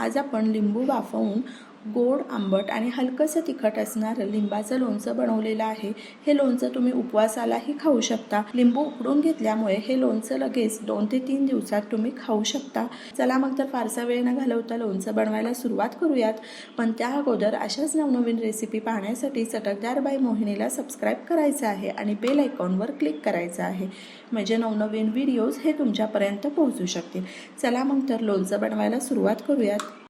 आज आपण लिंबू वाफवून गोड आंबट आणि हलकंसं तिखट असणारं लिंबाचं लोणचं बनवलेलं आहे. हे लोणचं तुम्ही उपवासालाही खाऊ शकता. लिंबू उकडून घेतल्यामुळे हे लोणचं लगेच दोन ते तीन दिवसात तुम्ही खाऊ शकता. चला मग तर फारसा वेळ न घालवता लोणचं बनवायला सुरुवात करूयात. पण त्या अगोदर अशाच नवनवीन रेसिपी पाहण्यासाठी चटकदार बाई मोहिनीला सबस्क्राईब करायचं आहे आणि बेल आयकॉनवर क्लिक करायचं आहे. म्हणजे नवनवीन व्हिडिओज हे तुमच्यापर्यंत पोहोचू शकतील. चला मग तर लोणचं बनवायला सुरुवात करूयात.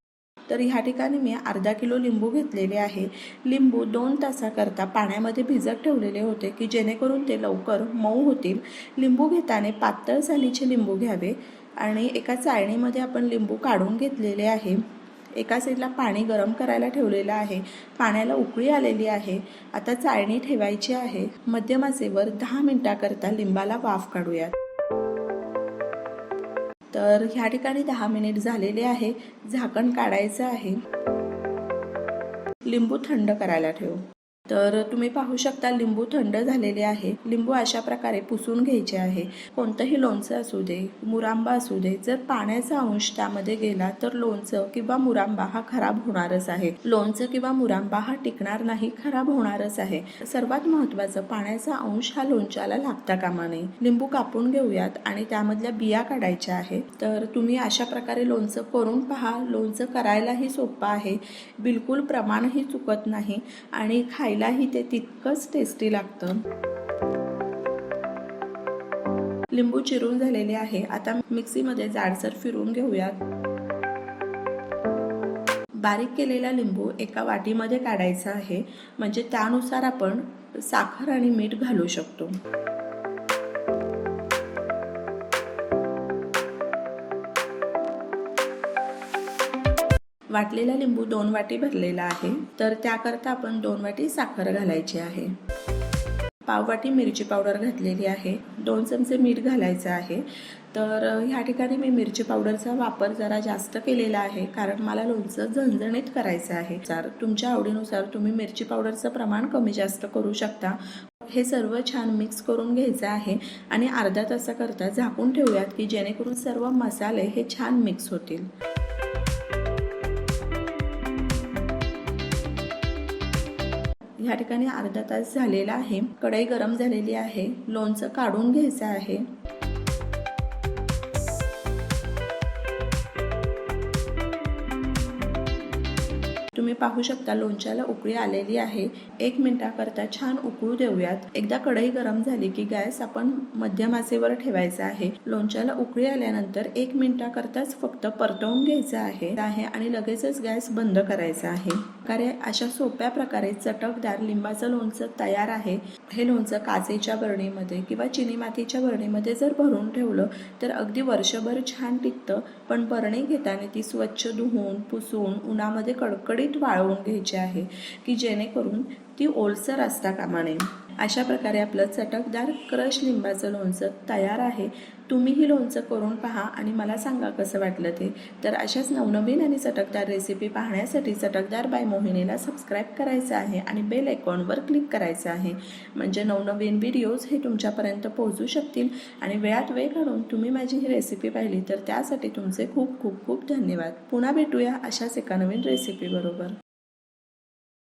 तर ह्या ठिकाणी मी अर्धा किलो लिंबू घेतलेले आहे. लिंबू दोन तासाकरता पाण्यामध्ये भिजत ठेवलेले होते की जेणेकरून ते लवकर मऊ होतील. लिंबू घेताना पातळ सालीचे लिंबू घ्यावे आणि एका चाळणीमध्ये आपण लिंबू काढून घेतलेले आहे. एका साईडला पाणी गरम करायला ठेवलेलं आहे. पाण्याला उकळी आलेली आहे. आता चाळणी ठेवायची आहे. मध्यमाचेवर दहा मिनिटाकरता लिंबाला वाफ काढूयात. तर ह्या ठिकाणी दहा मिनिट झालेले आहे. झाकण काढायचं आहे. लिंबू थंड करायला ठेवू. तर तुम्ही पाहू शकता लिंबू थंड झालेले आहे. लिंबू अशा प्रकारे पुसून घ्यायचे आहे. कोणतंही लोणचं असू दे मुरांबा असू दे जर पाण्याचा अंश त्यामध्ये गेला तर लोणचं किंवा मुरांबा हा खराब होणारच आहे. लोणचं किंवा मुरांबा हा टिकणार नाही खराब होणारच आहे. सर्वात महत्त्वाचं पाण्याचा अंश हा लोणच्याला लागता कामा नये. लिंबू कापून घेऊयात आणि त्यामधल्या बिया काढायच्या आहे तर तुम्ही अशा प्रकारे लोणचं करून पहा. लोणचं करायलाही सोपं आहे. बिलकुल प्रमाणही चुकत नाही आणि खाय खायलाही ते तितकंच टेस्टी लागतं. लिंबू चिरून झालेले आहे. आता मिक्सीमध्ये जाडसर फिरून घेऊयात. बारीक केलेला लिंबू एका वाटीमध्ये काढायचा आहे. म्हणजे त्यानुसार आपण साखर आणि मीठ घालू शकतो. वाटलेला लिंबू दोन वाटी भरलेला आहे. तर त्याकरता आपण दोन वाटी साखर घालायची आहे. पाव वाटी मिरची पावडर घातलेली आहे. दोन चमचे मीठ घालायचं आहे. तर ह्या ठिकाणी मी मिरची पावडरचा वापर जरा जास्त केलेला आहे कारण मला लोणचं झणझणीत करायचं आहे. तर तुमच्या आवडीनुसार तुम्ही मिरची पावडरचं प्रमाण कमी जास्त करू शकता. हे सर्व छान मिक्स करून घ्यायचं आहे आणि अर्धा तासाकरता झाकून ठेवूयात की जेणेकरून सर्व मसाले हे छान मिक्स होतील. ह्या ठिकाणी अर्धा तास झालेला आहे. कढई गरम झालेली आहे. लोणचं काढून घ्यायचं आहे. तुम्ही पाहू शकता लोणच्याला उकळी आलेली आहे. एक मिनिटाकरता छान उकळू देऊयात. एकदा कढई गरम झाली की गॅस आपण मध्यम आचेवर ठेवायचा आहे. लोणच्याला उकळी आल्यानंतर एक मिनिटाकरताच फक्त परतवून घ्यायचं आहे. आहे आणि लगेचच गॅस बंद करायचा आहे. प्रकारे अशा सोप्या प्रकारे चटकदार लिंबाचं लोणचं तयार आहे. हे लोणचं काचेच्या बरणीमध्ये किंवा चिनी मातीच्या बरणीमध्ये जर भरून ठेवलं तर अगदी वर्षभर छान टिकतं. पण बरणी घेताना ती स्वच्छ धुवून पुसून उन्हामध्ये कडकडीत वाळवून घ्यायची आहे की जेणेकरून ती ओलसर असता कामा नये. अशा प्रकारे आपलं चटकदार क्रश लिंबाचं लोणचं तयार आहे. तुम्हीही लोणचं करून पहा आणि मला सांगा कसं वाटलं ते. तर अशाच नवनवीन आणि चटकदार रेसिपी पाहण्यासाठी चटकदार बाय मोहिनीला सबस्क्राईब करायचं आहे आणि बेल आयकॉनवर क्लिक करायचं आहे. म्हणजे नवनवीन व्हिडिओज हे तुमच्यापर्यंत पोहोचू शकतील. आणि वेळात वेळ काढून तुम्ही माझी ही रेसिपी पाहिली तर त्यासाठी तुमचे खूप खूप खूप धन्यवाद. पुन्हा भेटूया अशाच एका नवीन रेसिपीबरोबर